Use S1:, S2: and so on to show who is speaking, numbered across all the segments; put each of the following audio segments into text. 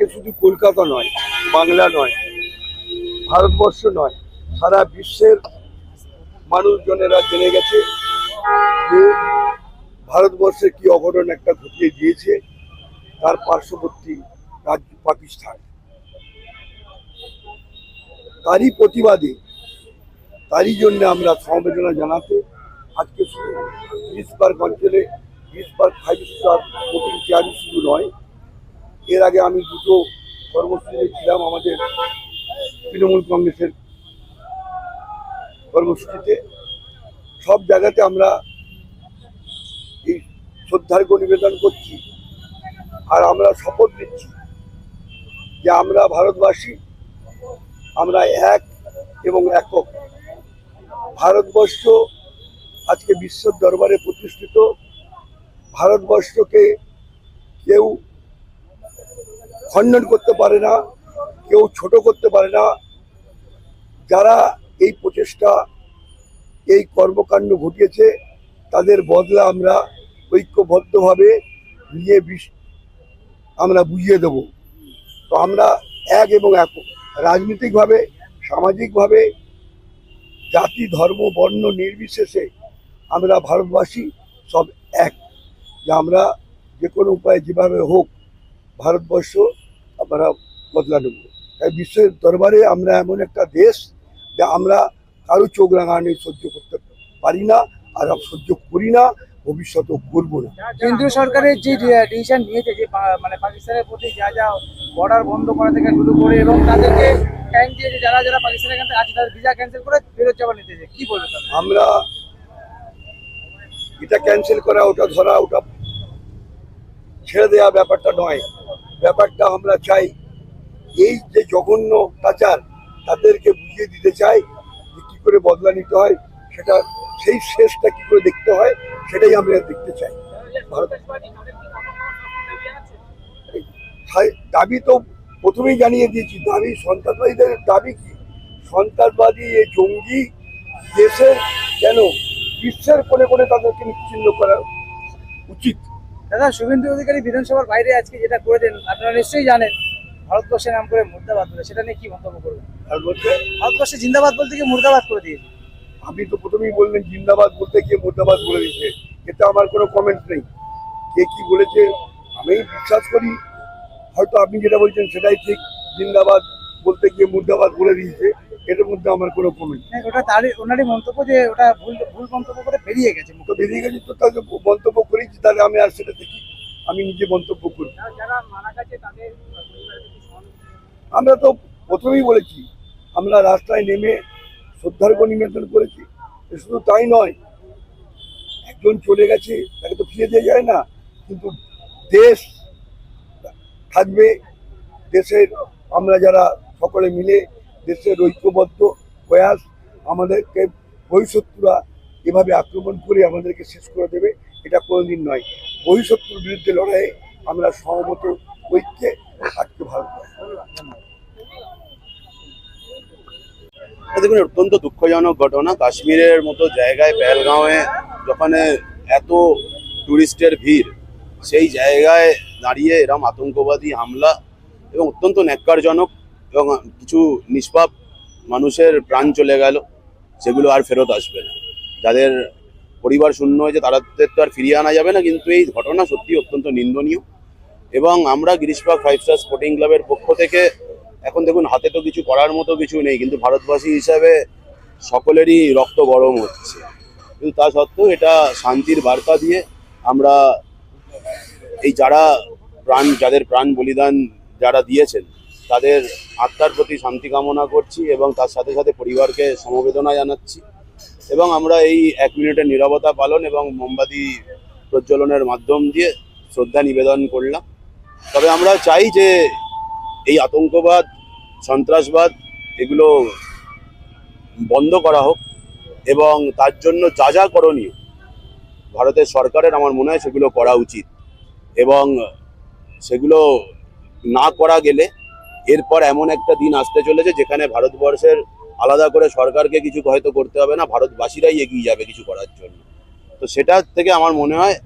S1: আজকে শুধু কলকাতা নয়, বাংলা নয়, ভারতবর্ষ নয়, সারা বিশ্বের মানুষজনেরা জেনে গেছে যে ভারতবর্ষে কি অঘটন একটা ঘটিয়ে দিয়েছে, তার পার্শ্ববর্তী রাজ্য পাকিস্তান। তারই প্রতিবাদে, তারই জন্য আমরা সমবেদনা জানাতে আজকে শুধু ব্রিজ পার্ক অঞ্চলে ব্রিজ পার্ক ফাইভ স্টার শুধু নয় এর আগে আমি দুটো কর্মসূচিতে ছিলাম আমাদের তৃণমূল কংগ্রেসের কর্মসূচিতে। সব জায়গাতে আমরা এই শ্রদ্ধার্ঘ্য নিবেদন করছি আর আমরা শপথ নিচ্ছি যে আমরা ভারতবাসী, আমরা এক এবং একক। ভারতবর্ষ আজকে বিশ্বের দরবারে প্রতিষ্ঠিত। ভারতবর্ষকে কেউ খণ্ডন করতে পারে না, কেউ ছোট করতে পারে না। যারা এই প্রচেষ্টা, এই কর্মকাণ্ড ঘটিয়েছে, তাদের বদলা আমরা ঐক্যবদ্ধভাবে নিয়ে আমরা বুঝিয়ে দেব। তো আমরা এক এবং এক, রাজনৈতিকভাবে, সামাজিকভাবে, জাতি, ধর্ম, বর্ণ নির্বিশেষে আমরা ভারতবাসী সব এক। যে আমরা যে কোনো উপায়ে যেভাবে হোক ভারতবর্ষ আমরা বদলা নেব। তাই বিশ্বের দরবারে আমরা এমন একটা দেশ যে আমরা কারও চোখ রাঙানি সহ্য করতে পারি না আর সহ্য করি না ভবিষ্যতেও করব না।
S2: কেন্দ্রীয় সরকারের যে ডিসিশন নিয়েছে যে মানে পাকিস্তানের প্রতি যা যা বর্ডার বন্ধ করা থেকে শুরু করে এবং তাদেরকে টাইম দিয়েছে যারা যারা পাকিস্তানের থেকে আছে তাদের ভিসা ক্যান্সেল করে ফেরত যাওয়ার নিতেছে কি বলবে তাহলে?
S1: আমরা এটা ক্যান্সেল করা ওটা ধরা ওটা ছেড়ে দেওয়া ব্যাপারটা নয়। ব্যাপারটা আমরা চাই, এই যে জঘন্য অত্যাচার তাদেরকে বুঝিয়ে দিতে চাই যে কী করে বদলা নিতে হয়, সেটা সেই শেষটা কী করে দেখতে হয়, সেটাই আমরা দেখতে চাই। ভারত দাবি তো প্রথমেই জানিয়ে দিয়েছি, দাবি সন্ত্রাসবাদীদের দাবি কি? সন্ত্রাসবাদী এ জঙ্গি দেশের কেন? বিশ্বের কোণে কোণে তাদেরকে নিচ্ছিন্ন করা উচিত।
S2: দাদা শুভেন্দু অধিকারী বিধানসভার বাইরে আজকে যেটা করেছেন আপনারা নিশ্চয়ই জানেন ভারতবর্ষের নাম করে মুর্দাবাদ বলে। সেটা নিয়ে কি মন্তব্য করবেন?
S1: আর
S2: ভারতবর্ষে জিন্দাবাদ বলতে গিয়ে মুর্দাবাদ করে দিয়েছে।
S1: আপনি তো প্রথমেই বললেন জিন্দাবাদ বলতে গিয়ে মুর্দাবাদ বলে দিচ্ছে এতে আমার কোনো কমেন্ট নেই। কে কি বলেছে আমি বিশ্বাস করি হয়তো আপনি যেটা বলছেন সেটাই ঠিক। জিন্দাবাদ বলতে গিয়ে মুর্দাবাদ বলে দিয়েছে। এটার মধ্যে আমার কোনো কমেন্ট
S2: না, ওটা তারই ওনারই মন্তব্য যে ওটা ভুল ভুল মন্তব্য করে বেরিয়ে গেছে
S1: তো বেরিয়ে গেছি তো তাকে মন্তব্য করেছি তাহলে আমি আর সেটা দেখি। আমি নিজে মন্তব্য করি। আমরা তো প্রথমেই বলেছি আমরা রাস্তায় নেমে শ্রদ্ধার্ঘ্য নিবেদন করেছি। শুধু তাই নয় একজন চলে গেছে তাকে তো ফিরে দেওয়া যায় না কিন্তু দেশ থাকবে দেশের আমরা যারা সকলে মিলে দেশের ঐক্যবদ্ধ প্রয়াস আমাদেরকে বহিঃশত্রুরা এভাবে আক্রমণ করে আমাদেরকে শেষ করে দেবে, এটা কোনোদিন নয়। বহিঃশত্রুর বিরুদ্ধে লড়াইয়ে আমরা সহমত ঐক্যে থাকতে ভারতবর্ষ
S3: দেখুন, অত্যন্ত দুঃখজনক ঘটনা। কাশ্মীরের মতো জায়গায়, পেহেলগাঁওয়ে যেখানে এত টুরিস্টের ভিড়, সেই জায়গায় দাঁড়িয়ে এরম আতঙ্কবাদী হামলা এবং অত্যন্ত ন্যাক্কারজনক এবং কিছু নিষ্পাপ মানুষের প্রাণ চলে গেল, সেগুলো আর ফেরত আসবে না। যাদের পরিবার শূন্য হয়েছে, তাদের তো আর ফিরিয়ে আনা যাবে না, কিন্তু এই ঘটনা সত্যি অত্যন্ত নিন্দনীয়। এবং আমরা গিরিশবাগ ফাইভ স্টার স্পোর্টিং ক্লাবের পক্ষ থেকে, এখন দেখুন, হাতে তো কিছু করার মতো কিছু নেই, কিন্তু ভারতবাসী হিসাবে সকলেরই রক্ত গরম হচ্ছে। কিন্তু তা সত্ত্বেও এটা শান্তির বার্তা দিয়ে আমরা এই যারা প্রাণ, যাদের প্রাণ বলিদান যারা দিয়েছেন তাদের আত্মার প্রতি শান্তি কামনা করছি এবং তার সাথে সাথে পরিবারকে সমবেদনা জানাচ্ছি। এবং আমরা এই এক মিনিটের নীরবতা পালন এবং মোমবাতি প্রজ্বলনের মাধ্যম দিয়ে শ্রদ্ধা নিবেদন করলাম। তবে আমরা চাই যে এই আতঙ্কবাদ, সন্ত্রাসবাদ এগুলো বন্ধ করা হোক এবং তার জন্য যা যা করণীয় ভারতের সরকারের আমার মনে হয় সেগুলো করা উচিত। এবং সেগুলো না করা গেলে এরপর এমন একটা দিন আসতে চলেছে যেখানে ভারতবর্ষের আলাদা করে সরকারকে কিছু হয়তো করতে হবে না, ভারতবাসীরাই এগিয়ে যাবে কিছু করার জন্য। তো সেটা থেকে আমার মনে হয়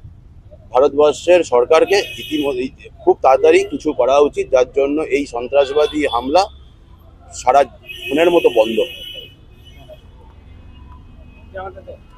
S3: ভারতবর্ষের সরকারকে ইতিমধ্যে খুব তাড়াতাড়ি কিছু করা উচিত, যার জন্য এই সন্ত্রাসবাদী হামলা সারা মনের মতো বন্ধ।